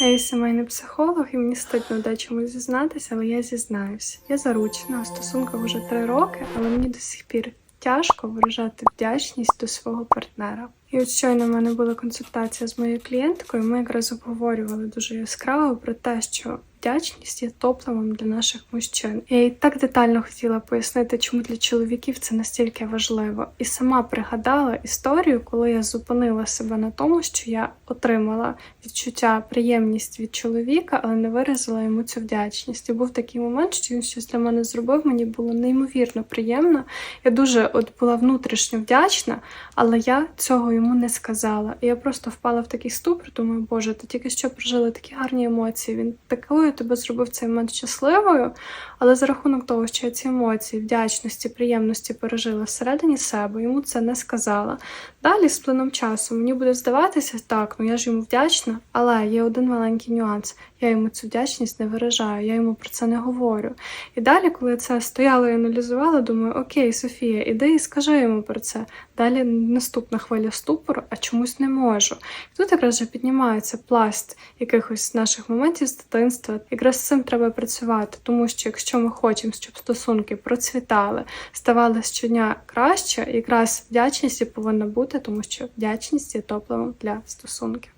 Я є сімейний психолог, і мені стидно чомусь зізнатися, але я зізнаюся. Я заручена у стосунках вже три роки, але мені до сих пір тяжко виражати вдячність до свого партнера. І от щойно в мене була консультація з моєю клієнткою. Ми якраз обговорювали дуже яскраво про те, що вдячність є топливом для наших мужчин. Я їй так детально хотіла пояснити, чому для чоловіків це настільки важливо, і сама пригадала історію, коли я зупинила себе на тому, що я отримала відчуття приємність від чоловіка, але не виразила йому цю вдячність. І був такий момент, що він щось для мене зробив. Мені було неймовірно приємно. Я дуже от була внутрішньо вдячна, але я цього йому не сказала. І я просто впала в такий ступор. Думаю, боже, ти тільки що прожили такі гарні емоції. Він такою тебе зробив цей момент щасливою. Але за рахунок того, що я ці емоції, вдячності, приємності пережила всередині себе, йому це не сказала. Далі, з плином часу, мені буде здаватися так, ну я ж йому вдячна, але є один маленький нюанс. Я йому цю вдячність не виражаю, я йому про це не говорю. І далі, коли я це стояла і аналізувала, думаю, окей, Софія, іди і скажи йому про це. Далі наступна хвиля ступору, а чомусь не можу. І тут якраз вже піднімається пласт якихось наших моментів з дитинства. Якраз з цим треба працювати, тому що якщо ми хочемо, щоб стосунки процвітали, ставали щодня краще, якраз вдячність повинна бути, тому що вдячність є топливом для стосунків.